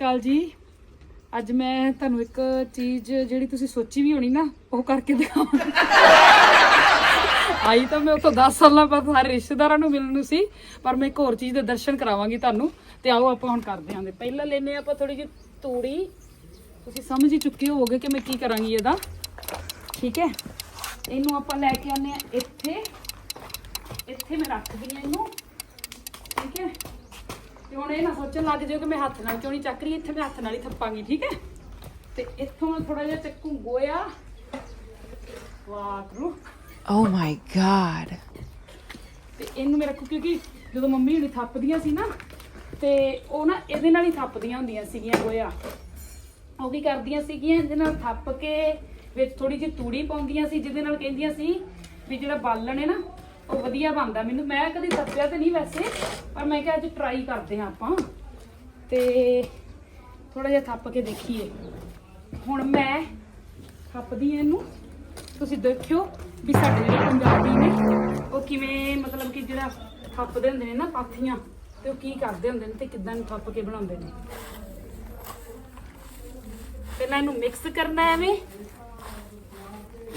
ਅਕਾਲ ਜੀ। ਅੱਜ ਮੈਂ ਤੁਹਾਨੂੰ ਇੱਕ ਚੀਜ਼ ਜਿਹੜੀ ਤੁਸੀਂ ਸੋਚੀ ਵੀ ਹੋਣੀ ਨਾ, ਉਹ ਕਰਕੇ ਦਿਖਾਵਾਂ। ਆਈ ਤਾਂ ਮੈਂ ਉਤੋਂ 10 ਸਾਲਾਂ ਬਾਅਦ ਸਾਰੇ ਰਿਸ਼ਤੇਦਾਰਾਂ ਨੂੰ ਮਿਲਣ ਨੂੰ ਸੀ, ਪਰ ਮੈਂ ਇੱਕ ਹੋਰ ਚੀਜ਼ ਦੇ ਦਰਸ਼ਨ ਕਰਾਵਾਂਗੀ ਤੁਹਾਨੂੰ, ਤੇ ਆਓ ਆਪਾਂ ਹੁਣ ਕਰਦੇ ਹਾਂ ਦੇ। ਪਹਿਲਾਂ ਲੈਨੇ ਆਪਾਂ ਥੋੜੀ ਜਿਹੀ ਤੂੜੀ। ਤੁਸੀਂ ਸਮਝ ਹੀ ਚੁੱਕੇ ਹੋਵੋਗੇ ਕਿ ਮੈਂ ਕੀ ਕਰਾਂਗੀ ਇਹਦਾ। ਠੀਕ ਹੈ? ਇਹਨੂੰ ਆਪਾਂ ਲੈ ਕੇ ਆਨੇ ਆ ਇੱਥੇ। ਇੱਥੇ ਮੈਂ ਰੱਖਦੀ ਆ ਇਹਨੂੰ। ਠੀਕ ਹੈ? ਤੇ ਹੁਣ ਇਹ ਨਾ ਸੋਚਣ ਲੱਗ ਜਿਓ ਕਿ ਮੈਂ ਹੱਥ ਨਾਲ ਨਹੀਂ ਚੱਕ ਰਹੀ ਇੱਥੇ ਮੈਂ ਹੱਥ ਨਾਲ ਹੀ ਥੱਪਾਂਗੀ ਠੀਕ ਹੈ? ਤੇ ਇੱਥੋਂ ਮੈਂ ਥੋੜਾ ਜਿਹਾ ਚੱਕੂ ਗੋਇਆ। ਵਾਹ Oh my god. ਤੇ ਇਹਨੂੰ ਮੈਂ ਰੱਖੂ ਕਿਉਂਕਿ ਜਦੋਂ ਮੰਮੀ ਹੁਣੀ ਥੱਪਦੀਆਂ ਸੀ ਨਾ ਤੇ ਉਹ ਨਾ ਇਹਦੇ ਨਾਲ ਹੀ ਥੱਪਦੀਆਂ ਹੁੰਦੀਆਂ ਸੀਗੀਆਂ ਗੋਇਆ। ਉਹ ਕੀ ਕਰਦੀਆਂ ਸੀਗੀਆਂ ਇਹਦੇ ਨਾਲ ਥੱਪ ਕੇ ਵਿੱਚ ਥੋੜੀ ਜਿਹੀ ਤੂੜੀ ਪਾਉਂਦੀਆਂ ਸੀ ਜਿਹਦੇ ਨਾਲ ਕਹਿੰਦੀਆਂ ਸੀ ਵੀ ਜਿਹੜਾ ਬਾਲਣ ਹੈ ਨਾ ਉਹ ਵਧੀਆ ਬਣਦਾ। ਮੈਨੂੰ ਮੈਂ ਕਦੀ ਥੱਪਿਆ ਤੇ ਨਹੀਂ ਵੈਸੇ, ਪਰ ਮੈਂ ਕਿਹਾ ਅੱਜ ਟਰਾਈ ਕਰਦੇ ਹਾਂ ਆਪਾਂ। ਤੇ ਥੋੜਾ ਜਿਹਾ ਥੱਪ ਕੇ ਦੇਖੀਏ। ਹੁਣ ਮੈਂ ਥੱਪਦੀ ਹਾਂ ਇਹਨੂੰ। ਤੁਸੀਂ ਦੇਖਿਓ ਵੀ ਸਾਡੇ ਜਿਹੜੇ ਪੰਜਾਬੀ ਨੇ, ਉਹ ਕਿਵੇਂ ਮਤਲਬ ਕਿ ਜਿਹੜਾ ਥੱਪਦੇ ਹੁੰਦੇ ਨੇ ਨਾ ਪਾਥੀਆਂ, ਤੇ ਉਹ ਕੀ ਕਰਦੇ ਹੁੰਦੇ ਨੇ ਤੇ ਕਿੱਦਾਂ ਨੂੰ ਥੱਪ ਕੇ ਬਣਾਉਂਦੇ ਨੇ। ਪਹਿਲਾਂ ਇਹਨੂੰ ਮਿਕਸ ਕਰਨਾ ਐਵੇਂ।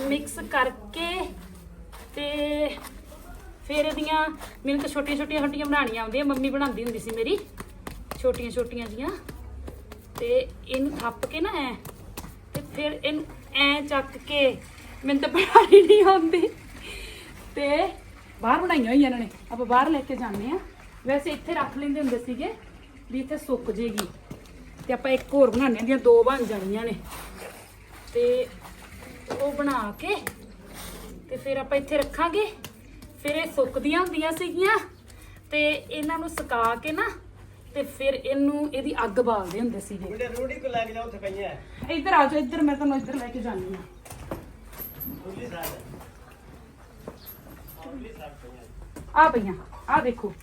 ਮਿਕਸ ਕਰਕੇ ਤੇ ਫਿਰ ਇਹਦੀਆਂ ਮੈਨੂੰ ਤਾਂ ਛੋਟੀਆਂ ਛੋਟੀਆਂ ਹੱਟੀਆਂ ਬਣਾਉਣੀਆਂ ਆਉਂਦੀਆਂ, ਮੰਮੀ ਬਣਾਉਂਦੀ ਹੁੰਦੀ ਸੀ ਮੇਰੀ, ਛੋਟੀਆਂ ਛੋਟੀਆਂ ਜੀਆਂ। ਤੇ ਇਹਨੂੰ ਥੱਪ ਕੇ ਨਾ ਐ, ਤੇ ਫਿਰ ਇਹਨੂੰ ਐ ਚੱਕ ਕੇ ਮੈਨੂੰ ਤਾਂ ਬਣਾਣੀ ਨਹੀਂ ਆਉਂਦੀ। ਤੇ ਬਾਹਰ ਬਣਾਈਆਂ ਹੋਈਆਂ ਇਹਨਾਂ ਨੇ, ਆਪਾਂ ਬਾਹਰ ਲੈ ਕੇ ਜਾਂਦੇ ਆ ਵੈਸੇ ਇੱਥੇ ਰੱਖ ਲੈਂਦੇ ਹੁੰਦੇ ਸੀਗੇ ਵੀ ਇੱਥੇ ਸੁੱਕ ਜੇਗੀ। ਤੇ ਆਪਾਂ ਇੱਕ ਹੋਰ ਬਣਾਉਣੇ ਦੀਆਂ ਦੋ ਬਣ ਜਾਣੀਆਂ ਨੇ। ਤੇ ਉਹ ਬਣਾ ਕੇ ਤੇ ਫਿਰ ਆਪਾਂ ਇੱਥੇ ਰੱਖਾਂਗੇ। ਫਿਰ ਇਹ ਸੁੱਕਦੀਆਂ ਹੁੰਦੀਆਂ ਸੀਗੀਆਂ ਤੇ ਇਹਨਾਂ ਨੂੰ ਸੁਕਾ ਕੇ ਨਾ ਤੇ ਫਿਰ ਇਹਨੂੰ ਇਹਦੀ ਅੱਗ ਬਾਲਦੇ ਹੁੰਦੇ ਸੀਗੇ। ਮੁੰਡੇ ਰੂੜੀ ਕੋ ਲੈ ਕੇ ਜਾਓ ਉੱਥੇ ਪਈਆਂ ਹੈ। ਇੱਧਰ ਆ ਜਾਓ ਇੱਧਰ ਮੈਂ ਤੁਹਾਨੂੰ ਇੱਧਰ ਲੈ ਕੇ ਜਾਂਦੀ ਆ ਉਰਲੀ ਸਾਈਡ ਆ ਪਈਆਂ ਆ ਦੇਖੋ।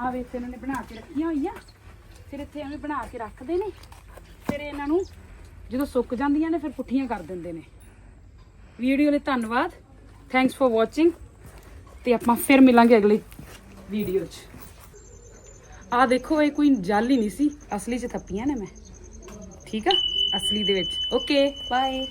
ਆ ਵੇਖ ਇਹਨਾਂ ਨੇ ਬਣਾ ਕੇ ਰੱਖੀਆਂ ਹੋਈਆਂ। ਫਿਰ ਇੱਥੇ ਐਵੇਂ ਬਣਾ ਕੇ ਰੱਖਦੇ ਨੇ। ਫਿਰ ਇਹਨਾਂ ਨੂੰ ਜਦੋਂ ਸੁੱਕ ਜਾਂਦੀਆਂ ਨੇ ਫਿਰ ਪੁੱਠੀਆਂ ਕਰ ਦਿੰਦੇ ਨੇ। ਵੀਡੀਓ ਲਈ ਧੰਨਵਾਦ। ਥੈਂਕਸ ਫॉर ਵਾਚਿੰਗ ਤੇ ਆਪਾਂ ਫਿਰ ਮਿਲਾਂਗੇ ਅਗਲੀ ਵੀਡੀਓ 'ਚ। ਆ ਦੇਖੋ, ਇਹ ਕੋਈ ਜਾਲੀ ਨਹੀਂ ਸੀ। ਅਸਲੀ 'ਚ ਥੱਪੀਆਂ ਨੇ ਮੈਂ। ਠੀਕ ਆ? ਅਸਲੀ ਦੇ ਵਿੱਚ। Okay bye